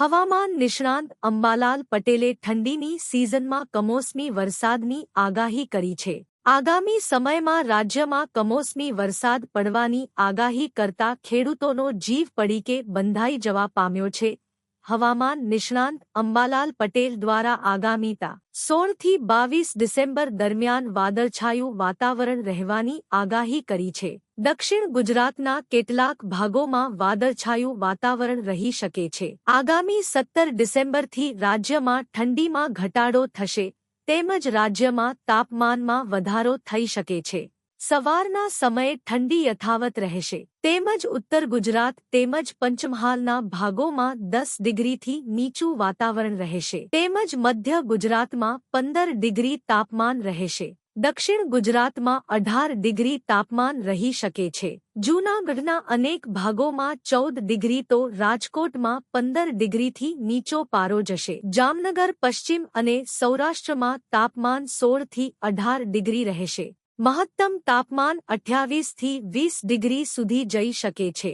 હવામાન નિષ્ણાંત અંબાલાલ પટેલે ઠંડીની સિઝનમાં કમોસમી વરસાદની આગાહી કરી છે. આગામી સમયમાં રાજ્યમાં કમોસમી વરસાદ પડવાની આગાહી કરતા ખેડૂતોનો જીવ પડીકે બંધાઈ જવા પામ્યો છે. હવામાન નિષ્ણાંત અંબાલાલ પટેલ દ્વારા આગામી તા સોળથી બાવીસ ડિસેમ્બર દરમિયાન વાદળછાયું વાતાવરણ રહેવાની આગાહી કરી છે. દક્ષિણ ગુજરાતના કેટલાક ભાગોમાં વાદળછાયું વાતાવરણ રહી શકે છે. આગામી સત્તર ડિસેમ્બરથી રાજ્યમાં ઠંડીમાં ઘટાડો થશે, તેમજ રાજ્યમાં તાપમાનમાં વધારો થઈ શકે છે. સવારના સમયે ઠંડી યથાવત રહેશે. તેમજ ઉત્તર ગુજરાત તેમજ પંચમહાલના ભાગોમાં દસ ડિગ્રીથી નીચું વાતાવરણ રહેશે. તેમજ મધ્ય ગુજરાતમાં પંદર ડિગ્રી તાપમાન રહેશે. દક્ષિણ ગુજરાતમાં અઢાર ડિગ્રી તાપમાન રહી શકે છે. જૂનાગઢના અનેક ભાગોમાં ચૌદ ડિગ્રી તો રાજકોટમાં પંદર ડિગ્રીથી નીચો પારો જશે. જામનગર, પશ્ચિમ અને સૌરાષ્ટ્રમાં તાપમાન સોળથી અઢાર ડિગ્રી રહેશે. મહત્તમ તાપમાન અઠ્યાવીસથી વીસ ડિગ્રી સુધી જઈ શકે છે.